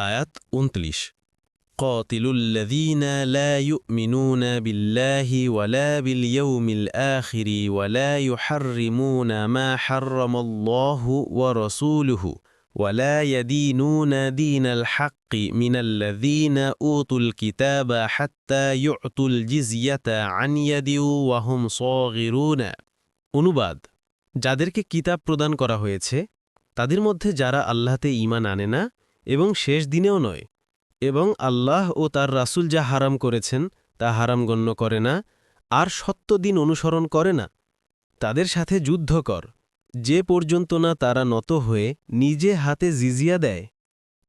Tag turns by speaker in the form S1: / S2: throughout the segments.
S1: আয়াত উনত্রিশ قاتلوا الذين لا يؤمنون بالله ولا باليوم الآخر ولا يحرمون ما حرم الله ورسوله ولا يدينون دين الحق من الذين أوتوا الكتاب حتى يعطوا الجزية عن يد وهم صاغرون অনুবাদ যাদেরকে কিতাব প্রদান করা হয়েছে তাদের মধ্যে যারা আল্লাহতে ঈমান আনে না এবং শেষ দিনেও নয়। এবং আল্লাহ ও তার রাসূল যা হারাম করেছেন, তা হারাম গণ্য করে না, আর সত্য দিন অনুসরণ করে না। তাদের সাথে যুদ্ধ কর। যে পর্যন্ত না তারা নত হয়ে নিজে হাতে জিজিয়া দেয়।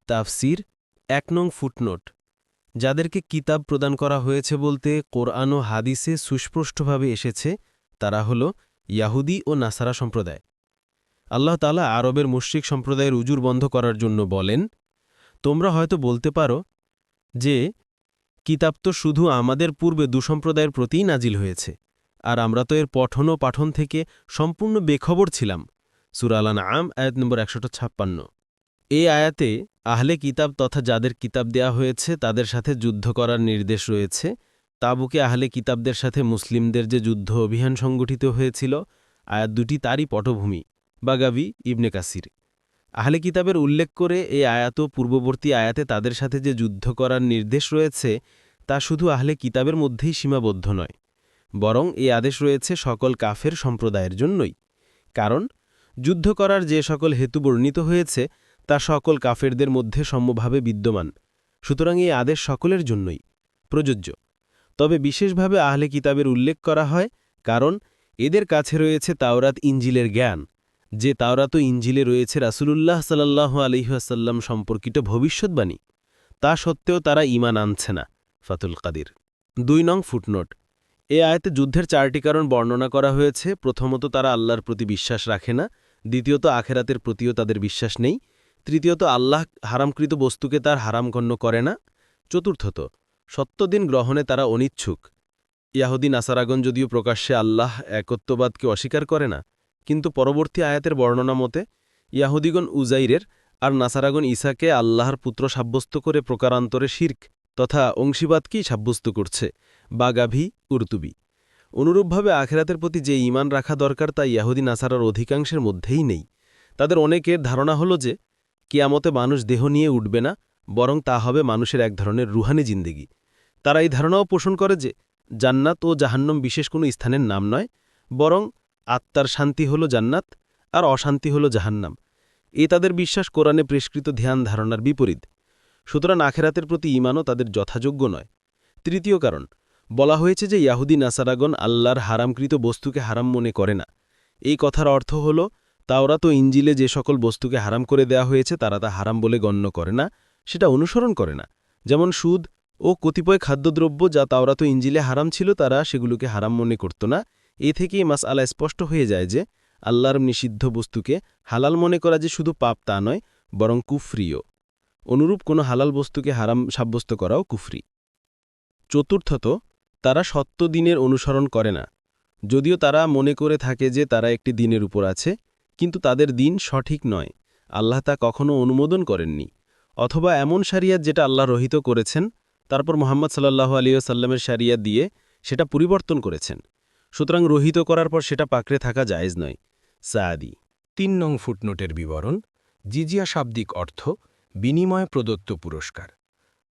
S1: তাফসির, এক নং ফুটনোট। যাদেরকে কিতাব প্রদান করা হয়েছে বলতে কোরআন ও হাদিসে সুস্পষ্টভাবে এসেছে, তারা হল ইয়াহুদি ও নাসারা সম্প্রদায়। আল্লাহ তালা আরবের মুশ্রিক সম্প্রদায়ের উজুর বন্ধ করার জন্য বলেন তোমরা হয়তো বলতে পারো যে, কিতাব তো শুধু আমাদের পূর্বে দুসম্প্রদায়ের প্রতিই নাজিল হয়েছে, আর আমরা তো এর পঠন ও পাঠন থেকে সম্পূর্ণ বেখবর ছিলাম। সুরালান আম আয়াত নম্বর একশো ছাপ্পান্ন। এই আয়াতে আহলে কিতাব তথা যাদের কিতাব দেয়া হয়েছে, তাদের সাথে যুদ্ধ করার নির্দেশ রয়েছে। তাবুকে আহলে কিতাবদের সাথে মুসলিমদের যে যুদ্ধ অভিযান সংগঠিত হয়েছিল, আয়াত দুটি তারই পটভূমি, বাগাবি, ইবনে কাসির। আহলে কিতাবের উল্লেখ করে এই আয়াত পূর্ববর্তী আয়াতে তাদের সাথে যে যুদ্ধ করার নির্দেশ রয়েছে, তা শুধু আহলে কিতাবের মধ্যেই সীমাবদ্ধ নয়, বরং এই আদেশ রয়েছে সকল কাফের সম্প্রদায়ের জন্যই। কারণ, যুদ্ধ করার যে সকল হেতু বর্ণিত হয়েছে, তা সকল কাফেরদের মধ্যে সম্যভাবে বিদ্যমান। সুতরাং এই আদেশ সকলের জন্যই প্রযোজ্য। তবে বিশেষভাবে আহলে কিতাবের উল্লেখ করা হয়, কারণ এদের কাছে রয়েছে তাওরাত ইঞ্জিলের জ্ঞান। যে তাওরাত ইঞ্জিলে রয়েছে রাসুলুল্লাহ সাল্লাহ আলহিহাসাল্লাম সম্পর্কিত ভবিষ্যৎবাণী, তা সত্ত্বেও তারা ইমান আনছে না, ফাতুল কাদির। দুই নং ফুটনোট। এ আয়তে যুদ্ধের চারটি কারণ বর্ণনা করা হয়েছে। প্রথমত, তারা আল্লাহর প্রতি বিশ্বাস রাখে না। দ্বিতীয়ত, আখেরাতের প্রতিও তাদের বিশ্বাস নেই। তৃতীয়ত, আল্লাহ হারামকৃত বস্তুকে তার হারাম গণ্য করে না। চতুর্থত, সত্যদিন গ্রহণে তারা অনিচ্ছুক। ইয়াহুদ্দিন নাসারাগন যদিও প্রকাশ্যে আল্লাহ একত্ববাদকে অস্বীকার করে না কিন্তু পরবর্তী আয়াতের বর্ণনা মতে, ইয়াহুদিগণ উজাইরের আর নাসারাগণ ইসাকে আল্লাহর পুত্র সাব্যস্ত করে প্রকারান্তরে শির্ক তথা অংশীবাদকেই সাব্যস্ত করছে, বাগাভি উর্তুবি অনুরূপভাবে আখেরাতের প্রতি যে ইমান রাখা দরকার তা ইয়াহুদি নাসারার অধিকাংশের মধ্যেই নেই। তাদের অনেকের ধারণা হল যে, কিয়ামতে মানুষ দেহ নিয়ে উঠবে না, বরং তা হবে মানুষের এক ধরনের রুহানি জিন্দেগি। তারা এই ধারণাও পোষণ করে যে, জান্নাত ও জাহান্নম বিশেষ কোনো স্থানের নাম নয়, বরং আত্মার শান্তি হল জান্নাত আর অশান্তি হল জাহান্নাম। এ তাদের বিশ্বাস কোরআনে প্রেষ্কৃত ধ্যান ধারণার বিপরীত। সুতরাং আখেরাতের প্রতি ইমানও তাদের যথাযোগ্য নয়। তৃতীয় কারণ, বলা হয়েছে যে ইয়াহুদি নাসারাগন আল্লাহর হারামকৃত বস্তুকে হারাম মনে করে না। এই কথার অর্থ হল তাওরা তো ইঞ্জিলে যে সকল বস্তুকে হারাম করে দেয়া হয়েছে, তারা তা হারাম বলে গণ্য করে না, সেটা অনুসরণ করে না। যেমন সুদ ও কতিপয় খাদ্যদ্রব্য যা তাওরা তো ইঞ্জিলে হারাম ছিল, তারা সেগুলোকে হারাম মনে করত না। এ থেকেই মাস আলা স্পষ্ট হয়ে যায় যে আল্লাহর নিষিদ্ধ বস্তুকে হালাল মনে করা যে শুধু পাপ তা নয়, বরং কুফরিও। অনুরূপ কোনো হালাল বস্তুকে হারাম সাব্যস্ত করাও কুফরি। চতুর্থত, তারা সত্য দিনের অনুসরণ করে না। যদিও তারা মনে করে থাকে যে তারা একটি দিনের উপর আছে, কিন্তু তাদের দিন সঠিক নয়। আল্লাহ তা কখনও অনুমোদন করেননি। অথবা এমন সারিয়াত যেটা আল্লাহ রহিত করেছেন, তারপর মোহাম্মদ সাল্লাহ আলিয়াসাল্লামের সারিয়াত দিয়ে সেটা পরিবর্তন করেছেন। সুতরাং রহিত করার পর সেটা পাকড়ে থাকা জায়েজ নয়। সায়াদি
S2: তিন নং ফুটনোটের বিবরণ, জিজিয়া শাব্দিক অর্থ, বিনিময় প্রদত্ত পুরস্কার।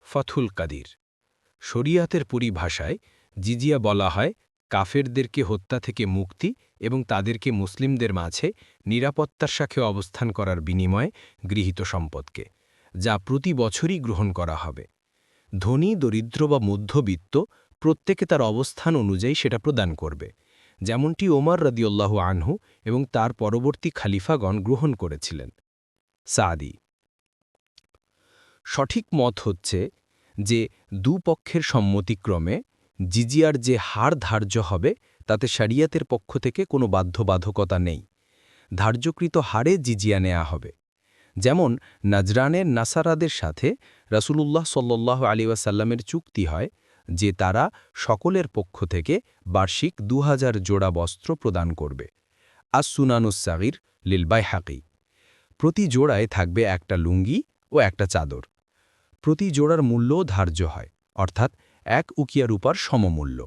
S2: ফথুল কাদির। শরিয়াতের পরিভাষায় জিজিয়া বলা হয়, কাফেরদেরকে হত্যা থেকে মুক্তি এবং তাদেরকে মুসলিমদের মাঝে নিরাপত্তার সাথে অবস্থান করার বিনিময়ে গৃহীত সম্পদকে, যা প্রতি বছরই গ্রহণ করা হবে। ধনী, দরিদ্র বা মধ্যবিত্ত প্রত্যেকে তার অবস্থান অনুযায়ী সেটা প্রদান করবে, যেমনটি ওমর রদিউল্লাহ আনহু এবং তার পরবর্তী খালিফাগণ গ্রহণ করেছিলেন। সাদি। সঠিক মত হচ্ছে যে, দুপক্ষের সম্মতিক্রমে জিজিয়ার যে হার ধার্য হবে, তাতে শারিয়াতের পক্ষ থেকে কোনো বাধ্যবাধকতা নেই। ধার্যকৃত হারে জিজিয়া নেয়া হবে। যেমন, নাজরানের নাসারাদের সাথে রাসূলুল্লাহ সাল্লাহ আলী ওয়াসাল্লামের চুক্তি হয় যে তারা সকলের পক্ষ থেকে বার্ষিক দু হাজার জোড়া বস্ত্র প্রদান করবে। আস সুনানুসাগির লিলবাই হাকি প্রতি জোড়ায় থাকবে একটা লুঙ্গি ও একটা চাদর। প্রতি জোড়ার মূল্যও ধার্য হয়, অর্থাৎ এক উকিয়া রূপার সমমূল্য।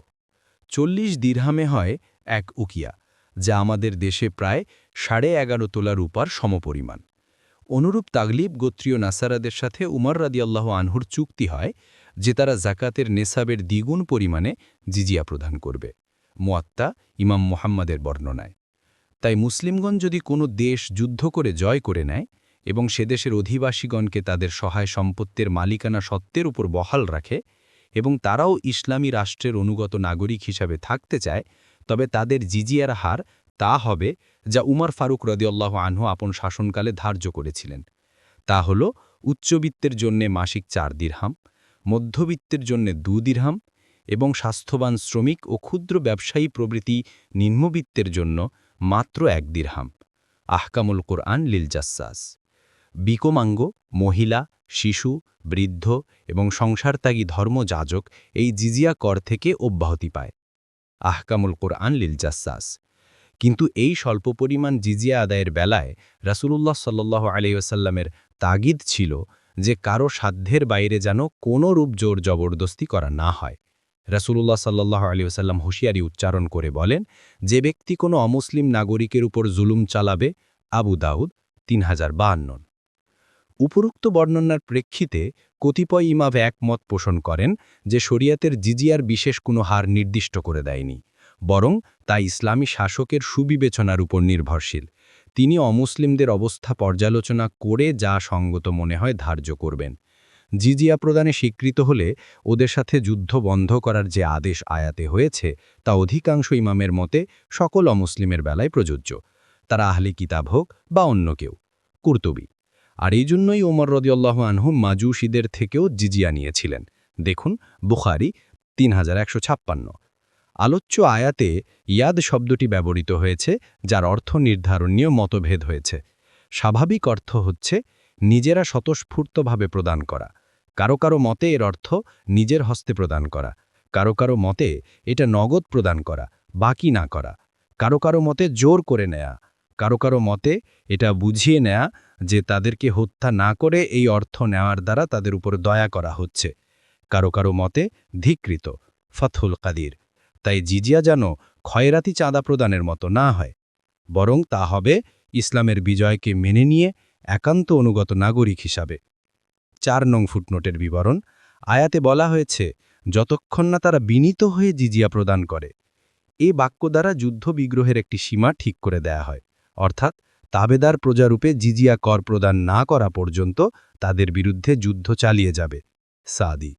S2: চল্লিশ দিরহামে হয় এক উকিয়া, যা আমাদের দেশে প্রায় সাড়ে এগারো তোলা রূপার সমপরিমাণ। অনুরূপ তাগলিব গোত্রীয় নাসারাদের সাথে উমর রাদিয়াল্লাহ আনহুর চুক্তি হয় যে তারা জাকাতের নেসাবের দ্বিগুণ পরিমাণে জিজিয়া প্রদান করবে। মোয়াত্তা ইমাম মোহাম্মদের বর্ণনায়। তাই মুসলিমগণ যদি কোনো দেশ যুদ্ধ করে জয় করে নেয় এবং সে দেশের অধিবাসীগণকে তাদের সহায় সম্পত্তির মালিকানা সত্ত্বের উপর বহাল রাখে এবং তারাও ইসলামী রাষ্ট্রের অনুগত নাগরিক হিসাবে থাকতে চায়, তবে তাদের জিজিয়ার হার তা হবে যা উমর ফারুক রদিয়াল্লাহ আনহু আপন শাসনকালে ধার্য করেছিলেন। তা হল উচ্চবিত্তের জন্যে মাসিক চার দিরহাম মধ্যবিত্তের জন্যে দু দিরহাম এবং স্বাস্থ্যবান শ্রমিক ও ক্ষুদ্র ব্যবসায়ী প্রভৃতি নিম্নবিত্তের জন্য মাত্র এক দিরহাম আহকামুল কোরআন লিলজাসাস বিকমাঙ্গ, মহিলা, শিশু, বৃদ্ধ এবং সংসারত্যাগী ধর্মযাজক এই জিজিয়া কর থেকে অব্যাহতি পায়। আহকামুল কোরআন লিলজাসাস কিন্তু এই স্বল্প পরিমাণ জিজিয়া আদায়ের বেলায় রাসূলুল্লাহ সাল্লাহ আলাইসাল্লামের তাগিদ ছিল যে কারও সাধ্যের বাইরে যেন কোনো রূপ জোর জবরদস্তি করা না হয়। রাসূলুল্লাহ সাল্লাহ আলিয়াল্লাম হুঁশিয়ারি উচ্চারণ করে বলেন, যে ব্যক্তি কোনো অমুসলিম নাগরিকের উপর জুলুম চালাবে, আবু দাউদ তিন হাজার বাহান্নন উপরোক্ত বর্ণনার প্রেক্ষিতে কতিপয় ইমাভ একমত পোষণ করেন যে শরিয়াতের জিজিয়ার বিশেষ কোনো হার নির্দিষ্ট করে দেয়নি, বরং তা ইসলামী শাসকের সুবিবেচনার উপর নির্ভরশীল। তিনি অমুসলিমদের অবস্থা পর্যালোচনা করে যা সঙ্গত মনে হয় ধার্য করবেন। জিজিয়া প্রদানে স্বীকৃত হলে ওদের সাথে যুদ্ধ বন্ধ করার যে আদেশ আয়াতে হয়েছে, তা অধিকাংশ ইমামের মতে সকল অমুসলিমের বেলায় প্রযোজ্য। তারা আহলি কিতাব হোক বা অন্য কেউ। কুর্তবী। আর এই জন্যই ওমর রদিয়াল্লাহ আনহু মাজুসিদের থেকেও জিজিয়া নিয়েছিলেন। দেখুন, বুখারি তিন হাজার একশো ছাপ্পান্ন। আলোচ্য আয়াতে ইয়াদ শব্দটি ব্যবহৃত হয়েছে, যার অর্থ নির্ধারণীয় মতভেদ হয়েছে। স্বাভাবিক অর্থ হচ্ছে নিজেরা স্বতঃস্ফূর্তভাবে প্রদান করা। কারও কারও মতে এর অর্থ নিজের হস্তে প্রদান করা। কারও কারও মতে এটা নগদ প্রদান করা, বাকি না করা। কারও কারও মতে জোর করে নেয়া। কারও কারও মতে এটা বুঝিয়ে নেয়া যে তাদেরকে হত্যা না করে এই অর্থ নেওয়ার দ্বারা তাদের উপর দয়া করা হচ্ছে। কারও কারও মতে ধিকৃত। ফথুল কাদির। তাই জিজিয়া যেন ক্ষয়রাতি চাঁদা প্রদানের মতো না হয়, বরং তা হবে ইসলামের বিজয়কে মেনে নিয়ে একান্ত অনুগত নাগরিক হিসাবে। চার নং ফুটনোটের বিবরণ, আয়াতে বলা হয়েছে, যতক্ষণ না তারা বিনীত হয়ে জিজিয়া প্রদান করে, এ বাক্য দ্বারা যুদ্ধ বিগ্রহের একটি সীমা ঠিক করে দেয়া হয়। অর্থাৎ তাবেদার প্রজারূপে জিজিয়া কর প্রদান না করা পর্যন্ত তাদের বিরুদ্ধে যুদ্ধ চালিয়ে যাবে। সাদি